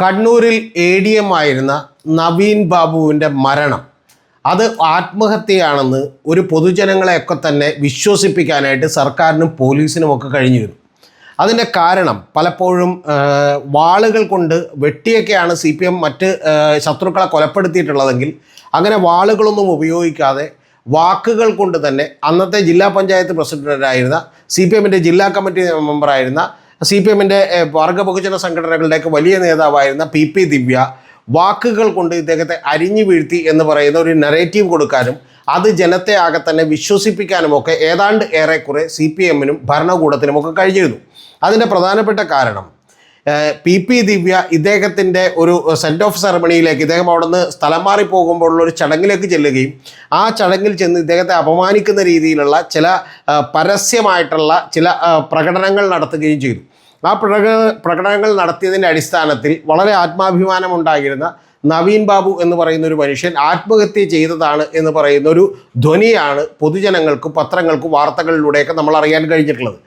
കണ്ണൂരിൽ A D M ആയിരുന്ന നവീൻ ബാബുവിന്റെ മരണം. അത് ആത്മഹത്യയാണെന്ന് ഒരു പൊതുജനങ്ങളെയൊക്കെ തന്നെ വിശ്വസിപ്പിക്കാനായിട്ട് സർക്കാരിനും പോലീസിനും ഒക്കെ കഴിഞ്ഞിരുന്നു. അതിന്റെ കാരണം പലപ്പോഴും വാളുകൾ കൊണ്ട് വെട്ടിയൊക്കെയാണ് സി പി എം മറ്റ് ശത്രുക്കളെ കൊലപ്പെടുത്തിയിട്ടുള്ളതെങ്കിൽ അങ്ങനെ വാളുകളൊന്നും ഉപയോഗിക്കാതെ വാക്കുകൾ കൊണ്ട് തന്നെ അന്നത്തെ ജില്ലാ പഞ്ചായത്ത് പ്രസിഡന്റായിരുന്ന സി പി എമ്മിന്റെ ജില്ലാ കമ്മിറ്റി മെമ്പറായിരുന്ന സി പി എമ്മിന്റെ വർഗ ബഹുജന സംഘടനകളുടെയൊക്കെ വലിയ നേതാവായിരുന്ന പി പി ദിവ്യ വാക്കുകൾ കൊണ്ട് ഇദ്ദേഹത്തെ അരിഞ്ഞു വീഴ്ത്തി എന്ന് പറയുന്ന ഒരു നെറേറ്റീവ് കൊടുക്കാനും അത് ജനത്തെ ആകെ തന്നെ വിശ്വസിപ്പിക്കാനുമൊക്കെ ഏതാണ്ട് ഏറെക്കുറെ സി പി എമ്മിനും ഭരണകൂടത്തിനുമൊക്കെ കഴിഞ്ഞിരുന്നു. അതിന്റെ പ്രധാനപ്പെട്ട കാരണം പി പി ദിവ്യ ഇദ്ദേഹത്തിന്റെ ഒരു സെൻഡ് ഓഫ് സെറമണിയിലേക്ക് ഇദ്ദേഹം അവിടെ നിന്ന് സ്ഥലം മാറി പോകുമ്പോഴുള്ള ഒരു ചടങ്ങിലേക്ക് ചെല്ലുകയും ആ ചടങ്ങിൽ ചെന്ന് ഇദ്ദേഹത്തെ അപമാനിക്കുന്ന രീതിയിലുള്ള ചില പരസ്യമായിട്ടുള്ള ചില പ്രകടനങ്ങൾ നടത്തുകയും ചെയ്തു. ആ പ്രക പ്രകടനങ്ങൾ നടത്തിയതിന്റെ അടിസ്ഥാനത്തിൽ വളരെ ആത്മാഭിമാനം ഉണ്ടായിരുന്ന നവീൻ ബാബു എന്ന് പറയുന്ന ഒരു മനുഷ്യൻ ആത്മഹത്യ ചെയ്തതാണ് എന്ന് പറയുന്ന ഒരു ധ്വനിയാണ് പൊതുജനങ്ങൾക്കും പത്രങ്ങൾക്കും വാർത്തകളിലൂടെയൊക്കെ നമ്മൾ അറിയാൻ കഴിഞ്ഞിട്ടുള്ളത്.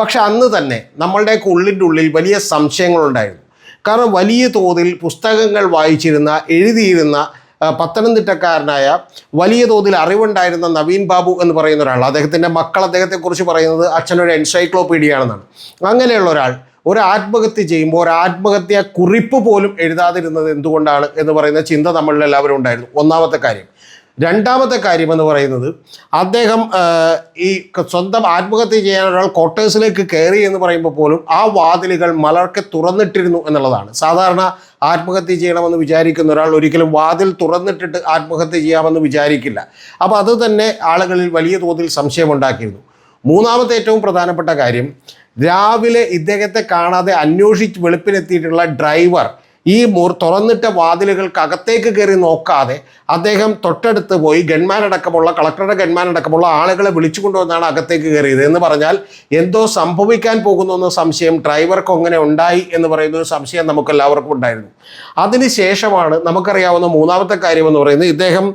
പക്ഷെ അന്ന് തന്നെ നമ്മളുടെയൊക്കെ ഉള്ളിന്റെ ഉള്ളിൽ വലിയ സംശയങ്ങളുണ്ടായിരുന്നു. കാരണം വലിയ തോതിൽ പുസ്തകങ്ങൾ വായിച്ചിരുന്ന എഴുതിയിരുന്ന പത്തനംതിട്ടക്കാരനായ വലിയ തോതിൽ അറിവുണ്ടായിരുന്ന നവീൻ ബാബു എന്ന് പറയുന്ന ഒരാൾ അദ്ദേഹത്തിന്റെ മക്കൾ അദ്ദേഹത്തെക്കുറിച്ച് പറയുന്നത് അച്ഛനൊരു എൻസൈക്ലോപീഡിയ ആണെന്നാണ് അങ്ങനെയുള്ള ഒരാൾ ഒരു ആത്മഹത്യ ചെയ്യുമ്പോൾ ഒരു ആത്മഹത്യ കുറിപ്പ് പോലും എഴുതാതിരുന്നത് എന്തുകൊണ്ടാണ് എന്ന് പറയുന്ന ചിന്ത നമ്മളിൽ എല്ലാവരും ഉണ്ടായിരുന്നു. ഒന്നാമത്തെ കാര്യം രണ്ടാമത്തെ കാര്യമെന്ന് പറയുന്നത് അദ്ദേഹം ഈ സ്വന്തം ആത്മഹത്യ ചെയ്യാൻ ഒരാൾ ക്വാർട്ടേഴ്സിലേക്ക് കയറി എന്ന് പറയുമ്പോൾ പോലും ആ വാതിലുകൾ മലർക്കെ തുറന്നിട്ടിരുന്നു എന്നുള്ളതാണ്. സാധാരണ ആത്മഹത്യ ചെയ്യണമെന്ന് വിചാരിക്കുന്ന ഒരാൾ ഒരിക്കലും വാതിൽ തുറന്നിട്ടിട്ട് ആത്മഹത്യ ചെയ്യാമെന്ന് വിചാരിക്കില്ല. അപ്പോൾ അത് തന്നെ ആളുകളിൽ വലിയ തോതിൽ സംശയമുണ്ടാക്കിയിരുന്നു. മൂന്നാമത്തെ ഏറ്റവും പ്രധാനപ്പെട്ട കാര്യം രാവിലെ ഇദ്ദേഹത്തെ കാണാതെ അന്വേഷിച്ച് വെളുപ്പിനെത്തിയിട്ടുള്ള ഡ്രൈവർ ഈ മുർ തുറന്നിട്ട വാതിലുകൾക്ക് അകത്തേക്ക് കയറി നോക്കാതെ അദ്ദേഹം തൊട്ടടുത്ത് പോയി ഗൺമാനടക്കമുള്ള കളക്ടറുടെ ഗൺമാനടക്കമുള്ള ആളുകളെ വിളിച്ചു കൊണ്ടുവന്നാണ് അകത്തേക്ക് കയറിയത്. എന്ന് പറഞ്ഞാൽ എന്തോ സംഭവിക്കാൻ പോകുന്നു എന്ന സംശയം ഡ്രൈവർക്ക് അങ്ങനെ ഉണ്ടായി എന്ന് പറയുന്ന ഒരു സംശയം നമുക്ക് എല്ലാവർക്കും ഉണ്ടായിരുന്നു അതിനുശേഷമാണ് നമുക്കറിയാവുന്ന മൂന്നാമത്തെ കാര്യം എന്ന് പറയുന്നത് ഇദ്ദേഹം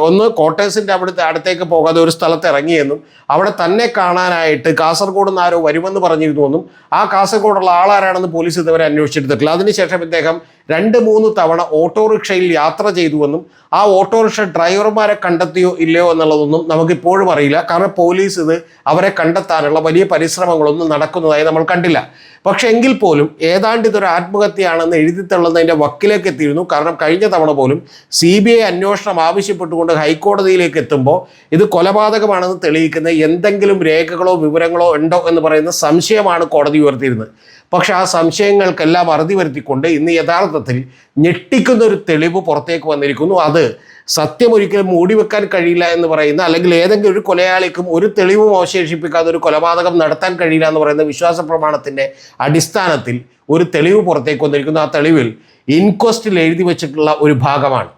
ഒന്ന് കോട്ടേഴ്സിന്റെ അവിടുത്തെ അടുത്തേക്ക് പോകാതെ ഒരു സ്ഥലത്ത് ഇറങ്ങിയെന്നും അവിടെ തന്നെ കാണാനായിട്ട് കാസർഗോഡ് നിന്ന് ആരോ വരുമെന്ന് പറഞ്ഞിരുന്നുവെന്നും ആ കാസർഗോഡുള്ള ആളാരാണെന്ന് പോലീസ് ഇതുവരെ അന്വേഷിച്ചെടുത്തിട്ടില്ല അതിനുശേഷം ഇദ്ദേഹം രണ്ട് മൂന്ന് തവണ ഓട്ടോറിക്ഷയിൽ യാത്ര ചെയ്തുവെന്നും ആ ഓട്ടോറിക്ഷ ഡ്രൈവർമാരെ കണ്ടെത്തിയോ ഇല്ലയോ എന്നുള്ളതൊന്നും നമുക്കിപ്പോഴും അറിയില്ല. കാരണം പോലീസ് ഇത് അവരെ കണ്ടെത്താനുള്ള വലിയ പരിശ്രമങ്ങളൊന്നും നടക്കുന്നതായി നമ്മൾ കണ്ടില്ല. പക്ഷേ എങ്കിൽ പോലും ഏതാണ്ട് ഇതൊരു ആത്മഹത്യയാണെന്ന് എഴുതി തള്ളുന്നതിന്റെ വക്കിലേക്ക് എത്തിയിരുന്നു. കാരണം കഴിഞ്ഞ തവണ പോലും സി ബി ഐ അന്വേഷണം ആവശ്യപ്പെട്ടുകൊണ്ട് ഹൈക്കോടതിയിലേക്ക് എത്തുമ്പോൾ ഇത് കൊലപാതകമാണെന്ന് തെളിയിക്കുന്ന എന്തെങ്കിലും രേഖകളോ വിവരങ്ങളോ ഉണ്ടോ എന്ന് പറയുന്ന സംശയമാണ് കോടതി ഉയർത്തിയിരുന്നത്. പക്ഷേ ആ സംശയങ്ങൾക്കെല്ലാം അറുതി വരുത്തിക്കൊണ്ട് ഇന്ന് യഥാർത്ഥത്തിൽ ഞെട്ടിക്കുന്ന ഒരു തെളിവ് പുറത്തേക്ക് വന്നിരിക്കുന്നു. അത് സത്യം ഒരിക്കലും മൂടിവെക്കാൻ കഴിയില്ല എന്ന് പറയുന്ന അല്ലെങ്കിൽ ഏതെങ്കിലും ഒരു കൊലയാളിക്കും ഒരു തെളിവും അവശേഷിപ്പിക്കാതെ ഒരു കൊലപാതകം നടത്താൻ കഴിയില്ല എന്ന് പറയുന്ന വിശ്വാസ പ്രമാണത്തിന്റെ അടിസ്ഥാനത്തിൽ ഒരു തെളിവ് പുറത്തേക്ക് വന്നിരിക്കുന്നു. ആ തെളിവിൽ ഇൻക്വസ്റ്റിൽ എഴുതി വെച്ചിട്ടുള്ള ഒരു ഭാഗമാണ്.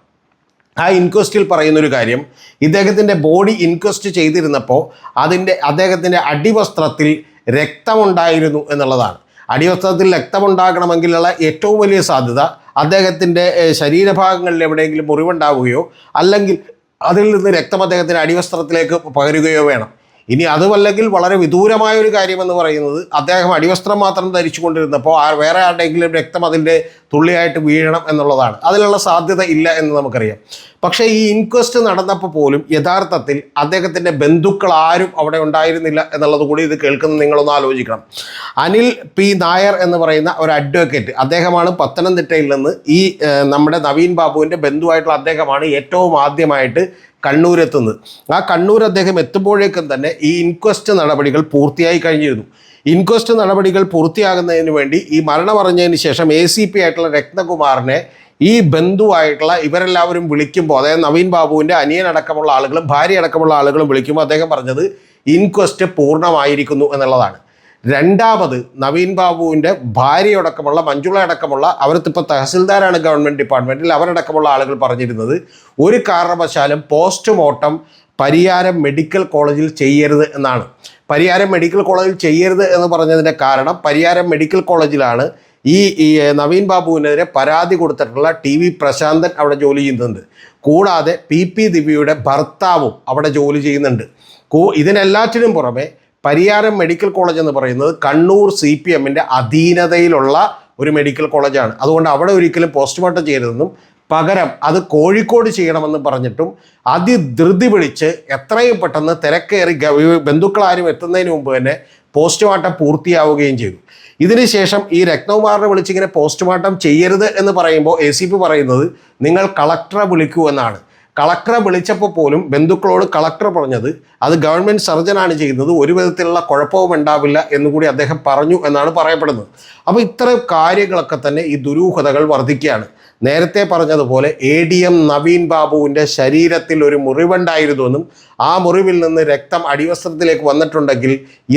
ആ ഇൻക്വസ്റ്റിൽ പറയുന്ന ഒരു കാര്യം ഇദ്ദേഹത്തിന്റെ ബോഡി ഇൻക്വസ്റ്റ് ചെയ്തിരുന്നപ്പോൾ അതിന്റെ അദ്ദേഹത്തിന്റെ അടിവസ്ത്രത്തിൽ രക്തമുണ്ടായിരുന്നു എന്നുള്ളതാണ്. അടിവസ്ത്രത്തിൽ രക്തമുണ്ടാകണമെങ്കിലുള്ള ഏറ്റവും വലിയ സാധ്യത അദ്ദേഹത്തിന്റെ ശരീരഭാഗങ്ങളിൽ എവിടെയെങ്കിലും മുറിവുണ്ടാവുകയോ അല്ലെങ്കിൽ അതിൽ നിന്ന് രക്തം അദ്ദേഹത്തിന്റെ അടിവസ്ത്രത്തിലേക്ക് പകരുകയോ വേണം. ഇനി അതുമല്ലെങ്കിൽ വളരെ വിദൂരമായ ഒരു കാര്യമെന്ന് പറയുന്നത് അദ്ദേഹം അടിവസ്ത്രം മാത്രം ധരിച്ചു കൊണ്ടിരുന്നപ്പോൾ ആ വേറെ ആരുടെയെങ്കിലും രക്തം അതിന്റെ തുള്ളിയായിട്ട് വീഴണം എന്നുള്ളതാണ്. അതിനുള്ള സാധ്യത ഇല്ല എന്ന് നമുക്കറിയാം. പക്ഷേ ഈ ഇൻക്വസ്റ്റ് നടന്നപ്പോൾ പോലും യഥാർത്ഥത്തിൽ അദ്ദേഹത്തിന്റെ ബന്ധുക്കൾ ആരും അവിടെ ഉണ്ടായിരുന്നില്ല എന്നുള്ളത് കൂടി ഇത് കേൾക്കുന്ന നിങ്ങളൊന്ന് ആലോചിക്കണം. അനിൽ പി നായർ എന്ന് പറയുന്ന ഒരു അഡ്വക്കേറ്റ് അദ്ദേഹമാണ് പത്തനംതിട്ടയിൽ നിന്ന് ഈ നമ്മുടെ നവീൻ ബാബുവിന്റെ ബന്ധുവായിട്ടുള്ള അദ്ദേഹമാണ് ഏറ്റവും ആദ്യമായിട്ട് കണ്ണൂരെത്തുന്നത്. ആ കണ്ണൂർ അദ്ദേഹം എത്തുമ്പോഴേക്കും തന്നെ ഈ ഇൻക്വസ്റ്റ് നടപടികൾ പൂർത്തിയായി കഴിഞ്ഞിരുന്നു. ഇൻക്വസ്റ്റ് നടപടികൾ പൂർത്തിയാകുന്നതിന് വേണ്ടി ഈ മരണം അറിഞ്ഞതിന് ശേഷം എ സി പി ആയിട്ടുള്ള രത്നകുമാറിനെ ഈ ബന്ധുവായിട്ടുള്ള ഇവരെല്ലാവരും വിളിക്കുമ്പോൾ അതായത് നവീൻ ബാബുവിന്റെ അനിയനടക്കമുള്ള ആളുകളും ഭാര്യ അടക്കമുള്ള ആളുകളും വിളിക്കുമ്പോൾ അദ്ദേഹം പറഞ്ഞത് ഇൻക്വസ്റ്റ് പൂർണമായിരിക്കുന്നു എന്നുള്ളതാണ്. രണ്ടാമത് നവീൻ ബാബുവിന്റെ ഭാര്യയടക്കമുള്ള മഞ്ജുള അടക്കമുള്ള അവർക്ക് തഹസിൽദാരാണ് ഗവൺമെന്റ് ഡിപ്പാർട്ട്മെന്റിൽ അവരടക്കമുള്ള ആളുകൾ പറഞ്ഞിരുന്നത്. ഒരു കാരണവശാലും പോസ്റ്റ്മോർട്ടം പരിയാരം മെഡിക്കൽ കോളേജിൽ ചെയ്യരുത് എന്നാണ്. പരിയാരം മെഡിക്കൽ കോളേജിൽ ചെയ്യരുത് എന്ന് പറഞ്ഞതിന്റെ കാരണം പരിയാരം മെഡിക്കൽ കോളേജിലാണ് ഈ നവീൻ ബാബുവിനെതിരെ പരാതി കൊടുത്തിട്ടുള്ള ടി വി പ്രശാന്തൻ അവിടെ ജോലി ചെയ്യുന്നുണ്ട്. കൂടാതെ പി പി ദിവ്യയുടെ ഭർത്താവും അവിടെ ജോലി ചെയ്യുന്നുണ്ട്. ഇതിനെല്ലാറ്റിനും പുറമെ പരിയാരം മെഡിക്കൽ കോളേജ് എന്ന് പറയുന്നത് കണ്ണൂർ സി പി എമ്മിന്റെ അധീനതയിലുള്ള ഒരു മെഡിക്കൽ കോളേജാണ്. അതുകൊണ്ട് അവിടെ ഒരിക്കലും പോസ്റ്റ്മോർട്ടം ചെയ്യരുതെന്നും പകരം അത് കോഴിക്കോട് ചെയ്യണമെന്ന് പറഞ്ഞിട്ടും അതിധൃതി പിടിച്ച് എത്രയും പെട്ടെന്ന് തിരക്കേറി ബന്ധുക്കളാരും എത്തുന്നതിന് മുമ്പ് തന്നെ പോസ്റ്റ്മോർട്ടം പൂർത്തിയാവുകയും ചെയ്തു. ഇതിനുശേഷം ഈ രത്നകുമാറിനെ വിളിച്ചിങ്ങനെ പോസ്റ്റ്മോർട്ടം ചെയ്യരുത് എന്ന് പറയുമ്പോൾ എ സി പി പറയുന്നത് നിങ്ങൾ കളക്ടറെ വിളിക്കൂ എന്നാണ്. കളക്ടറെ വിളിച്ചപ്പോൾ പോലും ബന്ധുക്കളോട് കളക്ടർ പറഞ്ഞത് അത് ഗവൺമെന്റ് സർജനാണ് ചെയ്യുന്നത് ഒരു വിധത്തിലുള്ള കുഴപ്പവും ഉണ്ടാവില്ല എന്നുകൂടി അദ്ദേഹം പറഞ്ഞു എന്നാണ് പറയപ്പെടുന്നത്. അപ്പോൾ ഇത്തരം കാര്യങ്ങളൊക്കെ തന്നെ ഈ ദുരൂഹതകൾ വർദ്ധിക്കുകയാണ്. നേരത്തെ പറഞ്ഞതുപോലെ എ ഡി എം നവീൻ ബാബുവിന്റെ ശരീരത്തിൽ ഒരു മുറിവുണ്ടായിരുന്നുവെന്നും ആ മുറിവിൽ നിന്ന് രക്തം അടിവസ്ത്രത്തിലേക്ക് വന്നിട്ടുണ്ടെങ്കിൽ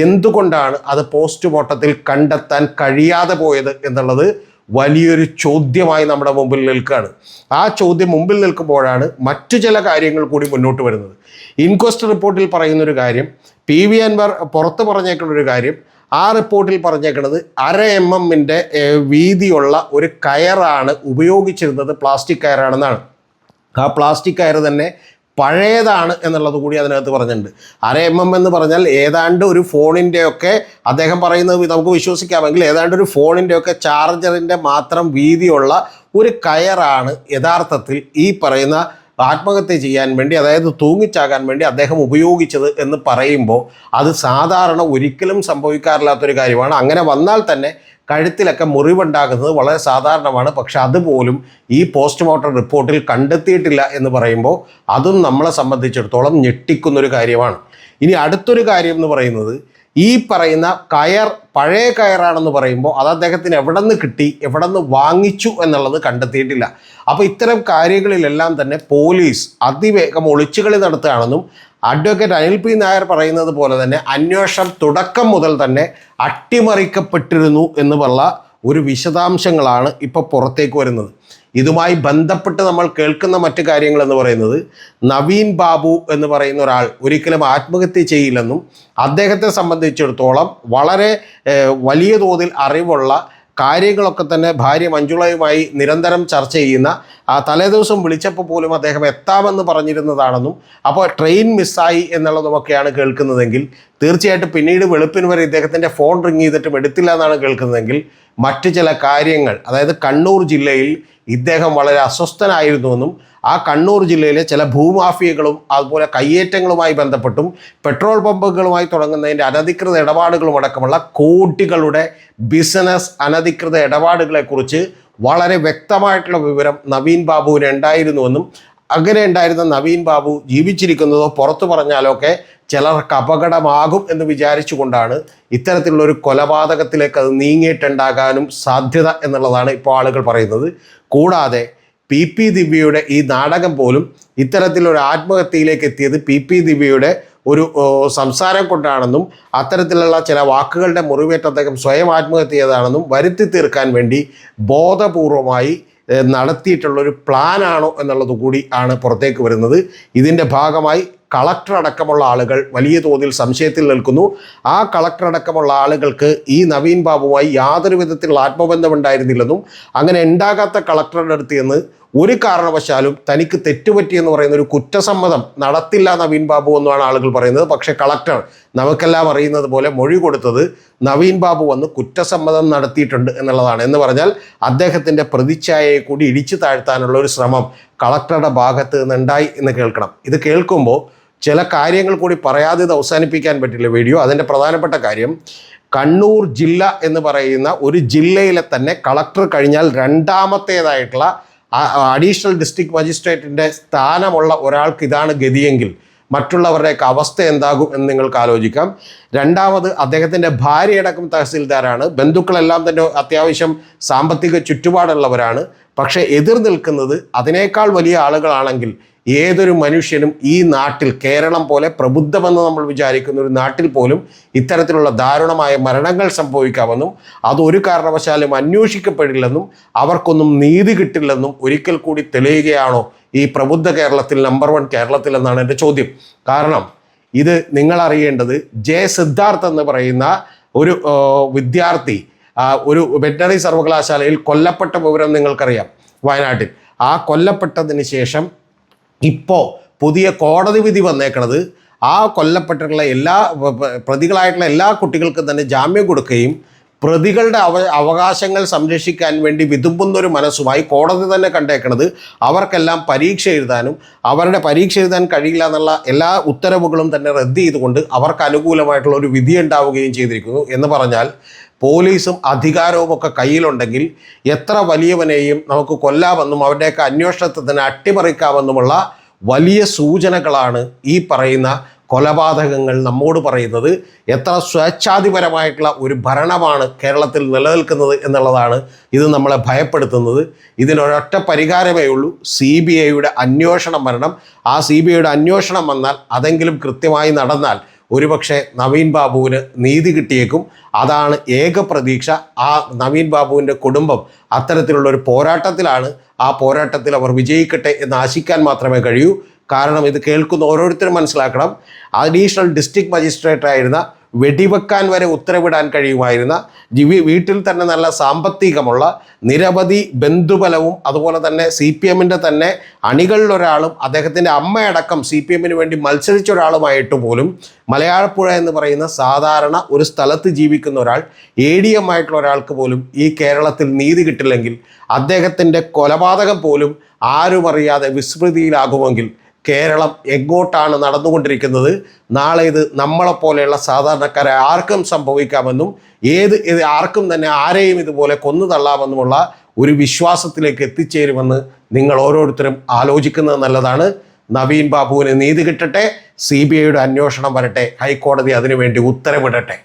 എന്തുകൊണ്ടാണ് അത് പോസ്റ്റ്മോർട്ടത്തിൽ കണ്ടെത്താൻ കഴിയാതെ പോയത് എന്നുള്ളത് വലിയൊരു ചോദ്യമായി നമ്മുടെ മുമ്പിൽ നിൽക്കുകയാണ്. ആ ചോദ്യം മുമ്പിൽ നിൽക്കുമ്പോഴാണ് മറ്റു ചില കാര്യങ്ങൾ കൂടി മുന്നോട്ട് വരുന്നത്. ഇൻക്വസ്റ്റ് റിപ്പോർട്ടിൽ പറയുന്നൊരു കാര്യം പി വി അൻവർ പുറത്ത് പറഞ്ഞേക്കുന്ന ഒരു കാര്യം ആ റിപ്പോർട്ടിൽ പറഞ്ഞേക്കുന്നത് അര എം എമ്മിന്റെ വീതിയുള്ള ഒരു കയറാണ് ഉപയോഗിച്ചിരുന്നത് പ്ലാസ്റ്റിക് കയറാണെന്നാണ്. ആ പ്ലാസ്റ്റിക് കയർ തന്നെ പഴയതാണ് എന്നുള്ളത് കൂടി അതിനകത്ത് പറഞ്ഞിട്ടുണ്ട്. അര എം എം എന്ന് പറഞ്ഞാൽ ഏതാണ്ട് ഒരു ഫോണിന്റെയൊക്കെ അദ്ദേഹം പറയുന്നത് നമുക്ക് വിശ്വസിക്കാമെങ്കിൽ ഏതാണ്ട് ഒരു ഫോണിന്റെയൊക്കെ ചാർജറിന്റെ മാത്രം വീതിയുള്ള ഒരു കയറാണ് യഥാർത്ഥത്തിൽ ഈ പറയുന്ന ആത്മഹത്യ ചെയ്യാൻ വേണ്ടി അതായത് തൂങ്ങിച്ചാകാൻ വേണ്ടി അദ്ദേഹം ഉപയോഗിച്ചത് എന്ന് പറയുമ്പോൾ അത് സാധാരണ ഒരിക്കലും സംഭവിക്കാറില്ലാത്തൊരു കാര്യമാണ്. അങ്ങനെ വന്നാൽ തന്നെ കഴുത്തിലൊക്കെ മുറിവുണ്ടാകുന്നത് വളരെ സാധാരണമാണ്. പക്ഷെ അതുപോലും ഈ പോസ്റ്റ്മോർട്ടം റിപ്പോർട്ടിൽ കണ്ടെത്തിയിട്ടില്ല എന്ന് പറയുമ്പോൾ അതും നമ്മളെ സംബന്ധിച്ചിടത്തോളം ഞെട്ടിക്കുന്നൊരു കാര്യമാണ്. ഇനി അടുത്തൊരു കാര്യം എന്ന് പറയുന്നത് ഈ പറയുന്ന കയർ പഴയ കയറാണെന്ന് പറയുമ്പോൾ അത് അദ്ദേഹത്തിന് എവിടെ നിന്ന് കിട്ടി എവിടെ നിന്ന് വാങ്ങിച്ചു എന്നുള്ളത് കണ്ടെത്തിയിട്ടില്ല. അപ്പോൾ ഇത്തരം കാര്യങ്ങളിലെല്ലാം തന്നെ പോലീസ് അതിവേഗം ഒളിച്ചുകളി നടത്തുകയാണെന്നും അഡ്വക്കേറ്റ് അനിൽ പി നായർ പറയുന്നത് പോലെ തന്നെ അന്വേഷണം തുടക്കം മുതൽ തന്നെ അട്ടിമറിക്കപ്പെട്ടിരുന്നു എന്നുള്ള ഒരു വിശദാംശങ്ങളാണ് ഇപ്പോൾ പുറത്തേക്ക് വരുന്നത്. ഇതുമായി ബന്ധപ്പെട്ട് നമ്മൾ കേൾക്കുന്ന മറ്റു കാര്യങ്ങൾ എന്ന് പറയുന്നത് നവീൻ ബാബു എന്ന് പറയുന്ന ഒരാൾ ഒരിക്കലും ആത്മഹത്യ ചെയ്യില്ലെന്നും അദ്ദേഹത്തെ സംബന്ധിച്ചിടത്തോളം വളരെ വലിയ തോതിൽ അറിവുള്ള കാര്യങ്ങളൊക്കെ തന്നെ ഭാര്യ മഞ്ജുളയുമായി നിരന്തരം ചർച്ച ചെയ്യുന്ന ആ തലേദിവസം വിളിച്ചപ്പോൾ പോലും അദ്ദേഹം എത്താമെന്ന് പറഞ്ഞിരുന്നതാണെന്നും അപ്പോൾ ട്രെയിൻ മിസ്സായി എന്നുള്ളതുമൊക്കെയാണ് കേൾക്കുന്നതെങ്കിൽ തീർച്ചയായിട്ടും പിന്നീട് വെളുപ്പിന് വരെ ഇദ്ദേഹത്തിന്റെ ഫോൺ റിങ് ചെയ്തിട്ടും എടുത്തില്ല എന്നാണ് കേൾക്കുന്നതെങ്കിൽ മറ്റു ചില കാര്യങ്ങൾ അതായത് കണ്ണൂർ ജില്ലയിൽ ഇദ്ദേഹം വളരെ അസ്വസ്ഥനായിരുന്നുവെന്നും ആ കണ്ണൂർ ജില്ലയിലെ ചില ഭൂമാഫിയകളും അതുപോലെ കയ്യേറ്റങ്ങളുമായി ബന്ധപ്പെട്ടും പെട്രോൾ പമ്പുകളുമായി തുടങ്ങുന്നതിന്റെ അനധികൃത ഇടപാടുകളും അടക്കമുള്ള കോടികളുടെ ബിസിനസ് അനധികൃത ഇടപാടുകളെക്കുറിച്ച് വളരെ വ്യക്തമായിട്ടുള്ള വിവരം നവീൻ ബാബുവിന് ഉണ്ടായിരുന്നുവെന്നും അങ്ങനെ ഉണ്ടായിരുന്ന നവീൻ ബാബു ജീവിച്ചിരിക്കുന്നതോ പുറത്തു പറഞ്ഞാലോ ഒക്കെ ചിലർക്ക് അപകടമാകും എന്ന് വിചാരിച്ചുകൊണ്ടാണ് ഇത്തരത്തിലുള്ള ഒരു കൊലപാതകത്തിലേക്ക് അത് നീങ്ങിയിട്ടുണ്ടാകാനും സാധ്യത എന്നുള്ളതാണ് ഇപ്പോൾ ആളുകൾ പറയുന്നത്. കൂടാതെ പി പി ദിവ്യയുടെ ഈ നാടകം പോലും ഇത്തരത്തിലൊരു ആത്മഹത്യയിലേക്ക് എത്തിയത് പി പി ദിവ്യയുടെ ഒരു സംസാരം കൊണ്ടാണെന്നും അത്തരത്തിലുള്ള ചില വാക്കുകളുടെ മുറിവേറ്റ അദ്ദേഹം സ്വയം ആത്മഹത്യ ചെയ്തതാണെന്നും വരുത്തി തീർക്കാൻ വേണ്ടി ബോധപൂർവമായി നടത്തിയിട്ടുള്ളൊരു പ്ലാനാണോ എന്നുള്ളത് കൂടി ആണ് പുറത്തേക്ക് വരുന്നത്. ഇതിന്റെ ഭാഗമായി കളക്ടർ അടക്കമുള്ള ആളുകൾ വലിയ തോതിൽ സംശയത്തിൽ നിൽക്കുന്നു. ആ കളക്ടർ അടക്കമുള്ള ആളുകൾക്ക് ഈ നവീൻ ബാബുവുമായി യാതൊരു വിധത്തിലുള്ള ആത്മബന്ധം ഉണ്ടായിരുന്നില്ലെന്നും അങ്ങനെ ഉണ്ടാകാത്ത കളക്ടറുടെ അടുത്ത് നിന്ന് ഒരു കാരണവശാലും തനിക്ക് തെറ്റുപറ്റിയെന്ന് പറയുന്ന ഒരു കുറ്റസമ്മതം നടത്തില്ല നവീൻ ബാബു എന്നാണ് ആളുകൾ പറയുന്നത്. പക്ഷേ കളക്ടർ നമുക്കെല്ലാം അറിയുന്നത് പോലെ മൊഴി കൊടുത്തത് നവീൻ ബാബു വന്ന് കുറ്റസമ്മതം നടത്തിയിട്ടുണ്ട് എന്നുള്ളതാണ്. എന്ന് പറഞ്ഞാൽ അദ്ദേഹത്തിന്റെ പ്രതിച്ഛായയെ കൂടി ഇടിച്ചു താഴ്ത്താനുള്ള ഒരു ശ്രമം കളക്ടറുടെ ഭാഗത്ത് നിന്നുണ്ടായി എന്ന് കേൾക്കണം. ഇത് കേൾക്കുമ്പോൾ ചില കാര്യങ്ങൾ കൂടി പറയാതെ ഇത് അവസാനിപ്പിക്കാൻ പറ്റില്ല വീഡിയോ. അതിന്റെ പ്രധാനപ്പെട്ട കാര്യം കണ്ണൂർ ജില്ല എന്ന് പറയുന്ന ഒരു ജില്ലയിലെ തന്നെ കളക്ടർ കഴിഞ്ഞാൽ രണ്ടാമത്തേതായിട്ടുള്ള അഡീഷണൽ ഡിസ്ട്രിക്ട് മജിസ്ട്രേറ്റിന്റെ സ്ഥാനമുള്ള ഒരാൾക്ക് ഇതാണ് ഗതിയെങ്കിൽ മറ്റുള്ളവരുടെയൊക്കെ അവസ്ഥ എന്താകും എന്ന് നിങ്ങൾക്ക് ആലോചിക്കാം. രണ്ടാമത് അദ്ദേഹത്തിന്റെ ഭാര്യയടക്കം തഹസിൽദാരാണ്. ബന്ധുക്കളെല്ലാം തന്നെ അത്യാവശ്യം സാമ്പത്തിക ചുറ്റുപാടുള്ളവരാണ്. പക്ഷേ എതിർ നിൽക്കുന്നത് അതിനേക്കാൾ വലിയ ആളുകളാണെങ്കിൽ ഏതൊരു മനുഷ്യനും ഈ നാട്ടിൽ കേരളം പോലെ പ്രബുദ്ധമെന്ന് നമ്മൾ വിചാരിക്കുന്ന ഒരു നാട്ടിൽ പോലും ഇത്തരത്തിലുള്ള ദാരുണമായ മരണങ്ങൾ സംഭവിക്കാമെന്നും അതൊരു കാരണവശാലും അന്വേഷിക്കപ്പെടില്ലെന്നും അവർക്കൊന്നും നീതി കിട്ടില്ലെന്നും ഒരിക്കൽ കൂടി തെളിയുകയാണോ ഈ പ്രബുദ്ധ കേരളത്തിൽ നമ്പർ വൺ കേരളത്തിൽ എന്നാണ് എന്റെ ചോദ്യം. കാരണം ഇത് നിങ്ങൾ അറിയേണ്ടത് ജെ സിദ്ധാർത്ഥ് എന്ന് പറയുന്ന ഒരു വിദ്യാർത്ഥി ഒരു വെറ്ററിനറി സർവകലാശാലയിൽ കൊല്ലപ്പെട്ട വിവരം നിങ്ങൾക്കറിയാം വയനാട്ടിൽ. ആ കൊല്ലപ്പെട്ടതിന് ശേഷം ഇപ്പോൾ പുതിയ കോടതി വിധി വന്നേക്കണത് ആ കൊല്ലപ്പെട്ടിട്ടുള്ള എല്ലാ പ്രതികളായിട്ടുള്ള എല്ലാ കുട്ടികൾക്കും തന്നെ ജാമ്യം കൊടുക്കുകയും പ്രതികളുടെ അവ അവകാശങ്ങൾ സംരക്ഷിക്കാൻ വേണ്ടി വിതുമ്പുന്ന ഒരു മനസ്സുമായി കോടതി തന്നെ കണ്ടേക്കണത് അവർക്കെല്ലാം പരീക്ഷ എഴുതാനും അവരുടെ പരീക്ഷ എഴുതാൻ കഴിയില്ല എന്നുള്ള എല്ലാ ഉത്തരവുകളും തന്നെ റദ്ദ് ചെയ്തുകൊണ്ട് അവർക്ക് അനുകൂലമായിട്ടുള്ള ഒരു വിധി ഉണ്ടാവുകയും ചെയ്തിരിക്കുന്നു എന്ന് പറഞ്ഞാൽ പോലീസും അധികാരവും ഒക്കെ കയ്യിലുണ്ടെങ്കിൽ എത്ര വലിയവനെയും നമുക്ക് കൊല്ലാമെന്നും അവരുടെയൊക്കെ അന്വേഷണത്തിന് അട്ടിമറിക്കാമെന്നുമുള്ള വലിയ സൂചനകളാണ് ഈ പറയുന്ന കൊലപാതകങ്ങൾ നമ്മോട് പറയുന്നത്. എത്ര സ്വേച്ഛാധിപരമായിട്ടുള്ള ഒരു ഭരണമാണ് കേരളത്തിൽ നിലനിൽക്കുന്നത് എന്നുള്ളതാണ് ഇത് നമ്മളെ ഭയപ്പെടുത്തുന്നത്. ഇതിനൊരൊറ്റ പരിഹാരമേ ഉള്ളൂ. സി ബി ഐയുടെ അന്വേഷണം വരണം. ആ സി ബി ഐയുടെ അന്വേഷണം വന്നാൽ അതെങ്കിലും കൃത്യമായി നടന്നാൽ ഒരുപക്ഷെ നവീൻ ബാബുവിന് നീതി കിട്ടിയേക്കും. അതാണ് ഏക പ്രതീക്ഷ. ആ നവീൻ ബാബുവിന്റെ കുടുംബം അത്തരത്തിലുള്ള ഒരു പോരാട്ടത്തിലാണ് ആ പോരാട്ടത്തിൽ അവർ വിജയിക്കട്ടെ എന്ന് ആശിക്കാൻ മാത്രമേ കഴിയൂ. കാരണം ഇത് കേൾക്കുന്ന ഓരോരുത്തരും മനസ്സിലാക്കണം. അഡീഷണൽ ഡിസ്ട്രിക്ട് മജിസ്ട്രേറ്റ് ആയിരുന്ന വെടിവെക്കാൻ വരെ ഉത്തരവിടാൻ കഴിയുമായിരുന്ന ജീവി വീട്ടിൽ തന്നെ നല്ല സാമ്പത്തികമുള്ള നിരവധി ബന്ധുബലവും അതുപോലെ തന്നെ സി പി എമ്മിന്റെ തന്നെ അണികളിലൊരാളും അദ്ദേഹത്തിന്റെ അമ്മയടക്കം സി പി എമ്മിന് വേണ്ടി മത്സരിച്ച ഒരാളുമായിട്ട് പോലും മലയാളപ്പുഴ എന്ന് പറയുന്ന സാധാരണ ഒരു സ്ഥലത്ത് ജീവിക്കുന്ന ഒരാൾ എ ഡി എം ആയിട്ടുള്ള ഒരാൾക്ക് പോലും ഈ കേരളത്തിൽ നീതി കിട്ടില്ലെങ്കിൽ അദ്ദേഹത്തിന്റെ കൊലപാതകം പോലും ആരും അറിയാതെ വിസ്മൃതിയിലാകുമെങ്കിൽ കേരളം എങ്ങോട്ടാണ് നടന്നുകൊണ്ടിരിക്കുന്നത്? നാളെ ഇത് നമ്മളെപ്പോലെയുള്ള സാധാരണക്കാരെ ആർക്കും സംഭവിക്കാമെന്നും ഏത് ഇത് ആർക്കും തന്നെ ആരെയും ഇതുപോലെ കൊന്നു തള്ളാമെന്നുമുള്ള ഒരു വിശ്വാസത്തിലേക്ക് എത്തിച്ചേരുമെന്ന് നിങ്ങൾ ഓരോരുത്തരും ആലോചിക്കുന്നത് നല്ലതാണ്. നവീൻ ബാബുവിന് നീതി കിട്ടട്ടെ സി ബി ഐയുടെ അന്വേഷണം വരട്ടെ ഹൈക്കോടതി അതിനുവേണ്ടി ഉത്തരവിടട്ടെ.